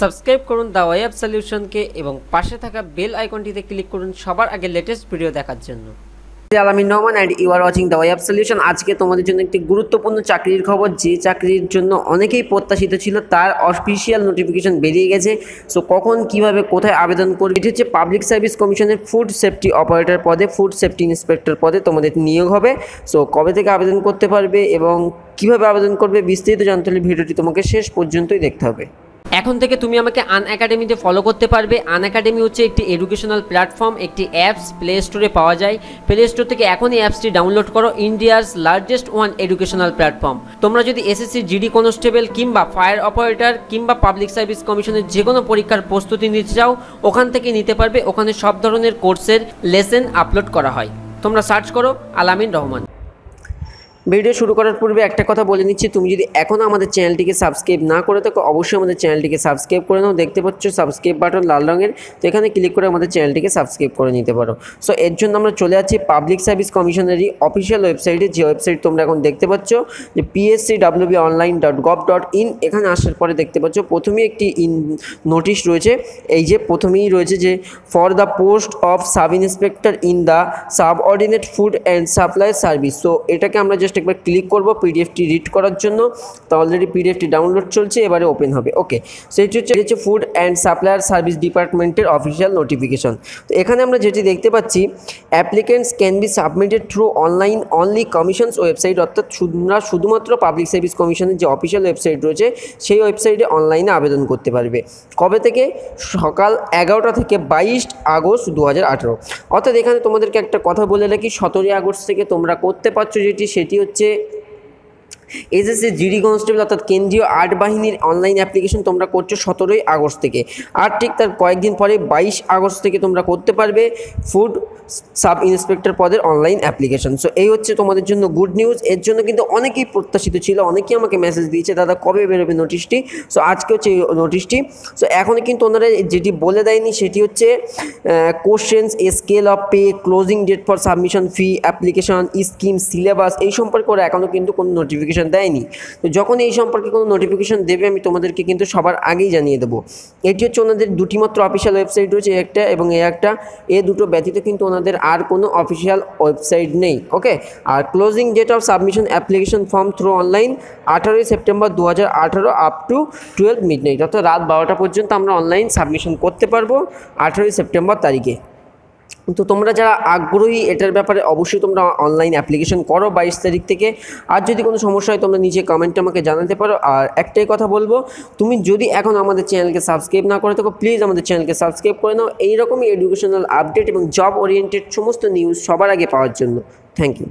Subscribe করুন the web সলিউশনকে এবং পাশে থাকা বেল আইকনটিতে ক্লিক করুন সবার আগে লেটেস্ট ভিডিও দেখার জন্য। Alamin Noman and you are watching the web solution আজকে তোমাদের জন্য একটি গুরুত্বপূর্ণ চাকরির খবর, যে চাকরির জন্য অনেকেই প্রত্যাশিত ছিল, তার অফিসিয়াল নোটিফিকেশন বেরিয়ে গেছে। সো কখন, কীভাবে, কোথায় আবেদন করবে? এটি হচ্ছে পাবলিক সার্ভিস কমিশনের ফুড সেফটি অপারেটর পদে ফুড সেফটি ইন্সপেক্টর পদে তোমাদের নিয়োগ হবে। সো কবে থেকে আবেদন করতে পারবে এবং কীভাবে আবেদন করবে, বিস্তারিত জানতে হলে ভিডিওটি তোমাকে শেষ পর্যন্তই দেখতে হবে। এখন থেকে তুমি আমাকে আন একাডেমিতে ফলো করতে পারবে। আন একাডেমি হচ্ছে একটি এডুকেশনাল প্ল্যাটফর্ম একটি অ্যাপস প্লে স্টোরে পাওয়া যায়। প্লে স্টোর থেকে এখনই অ্যাপসটি ডাউনলোড করো ইন্ডিয়ার লার্জেস্ট ওয়ান এডুকেশনাল প্ল্যাটফর্ম তোমরা যদি এসএসসি জিডি কনস্টেবল কিংবা ফায়ার অপারেটর কিংবা পাবলিক সার্ভিস কমিশনের যে কোনো পরীক্ষার প্রস্তুতি নিতে চাও, ওখান থেকে নিতে পারবে। ওখানে সব ধরনের কোর্সের লেসেন আপলোড করা হয়। তোমরা সার্চ করো আলামিন রহমান। ভিডিও শুরু করার পূর্বে একটা কথা বলে নিচ্ছি। তুমি যদি এখনও আমাদের চ্যানেলটিকে সাবস্ক্রাইব না করে থাকো, অবশ্যই আমাদের চ্যানেলটিকে সাবস্ক্রাইব করে নাও। দেখতে পাচ্ছ সাবস্ক্রাইব বাটন লাল রঙের, তো এখানে ক্লিক করে আমাদের চ্যানেলটিকে সাবস্ক্রাইব করে নিতে পারো। সো এর জন্য আমরা চলে যাচ্ছি পাবলিক সার্ভিস কমিশনারই অফিসিয়াল ওয়েবসাইটে। যে ওয়েবসাইট তোমরা এখন দেখতে পাচ্ছ, যে PSC WB online dot gov dot in এখানে আসার পরে দেখতে পাচ্ছ প্রথমেই একটি ইন নোটিশ রয়েছে। এই যে প্রথমেই রয়েছে যে for the post of sub inspector in the subordinate food and supply service so এটাকে আমরা জাস্ট একবার ক্লিক করব পিডিএফটি রিড করার জন্য। তো অলরেডি পিডিএফটি ডাউনলোড চলছে, এবারে ওপেন হবে। ওকে সেটি হচ্ছে হচ্ছে ফুড অ্যান্ড সাপ্লায়ার সার্ভিস ডিপার্টমেন্টের অফিসিয়াল নোটিফিকেশন তো এখানে আমরা যেটি দেখতে পাচ্ছি applicants can be submitted through online only commissions website অর্থাৎ তোমরা শুধুমাত্র পাবলিক সার্ভিস কমিশনের যে অফিসিয়াল ওয়েবসাইট রয়েছে, সেই ওয়েবসাইটে অনলাইনে আবেদন করতে পারবে। কবে থেকে? সকাল এগারোটা থেকে বাইশ আগস্ট দু হাজার আঠেরো। অর্থাৎ এখানে তোমাদেরকে একটা কথা বলে রাখি, সতেরোই আগস্ট থেকে তোমরা করতে পারছ যেটি, সেটি হচ্ছে এসএসসি জিডি কনস্টেবল অর্থাৎ কেন্দ্রীয় আর্ট বাহিনীর অনলাইন অ্যাপ্লিকেশন তোমরা করছ সতেরোই আগস্ট থেকে। আর ঠিক তার কয়েকদিন পরে বাইশ আগস্ট থেকে তোমরা করতে পারবে ফুড সাব ইন্সপেক্টর পদের অনলাইন অ্যাপ্লিকেশন সো এই হচ্ছে তোমাদের জন্য গুড নিউজ এর জন্য কিন্তু অনেকেই প্রত্যাশিত ছিল, অনেকেই আমাকে মেসেজ দিয়েছে, দাদা, কবে বেরোবে নোটিশটি সো আজকে হচ্ছে নোটিশটি সো এখন কিন্তু ওনারা যেটি বলে দেয়নি সেটি হচ্ছে questions scale of pay closing date for submission fee application scheme syllabus এই সম্পর্কে ওরা এখনও কিন্তু কোনো নোটিফিকেশন দেয়নি। তো যখন এই সম্পর্কে কোনো নোটিফিকেশন দেবে, আমি তোমাদেরকে কিন্তু সবার আগেই জানিয়ে দেবো। এটি হচ্ছে ওনাদের দুটি মাত্র অফিসিয়াল ওয়েবসাইট রয়েছে, একটা এবং এ একটা। এ দুটো ব্যতীত কিন্তু ওনাদের আর কোনো অফিসিয়াল ওয়েবসাইট নেই okay R closing date of submission application form through online আঠারোই সেপ্টেম্বর দু হাজার আঠারো up to twelve midnight অর্থাৎ রাত বারোটা পর্যন্ত আমরা অনলাইন সাবমিশন করতে পারব, আঠারোই সেপ্টেম্বর তারিখে। তো তোমরা যারা আগ্রহী এটার ব্যাপারে অবশ্যই তোমরা অনলাইন অ্যাপ্লিকেশন করো বাইশ তারিখ থেকে। আর যদি কোনো সমস্যা হয়, তোমরা নিচে কমেন্টে আমাকে জানাতে পারো। আর একটাই কথা বলব, তুমি যদি এখন আমাদের চ্যানেলকে সাবস্ক্রাইব না করে থাকো প্লিজ আমাদের চ্যানেলকে সাবস্ক্রাইব করে নাও। এইরকমই এডুকেশনাল আপডেট এবং জব ওরিয়েন্টেড সমস্ত নিউজ সবার আগে পাওয়ার জন্য। Thank you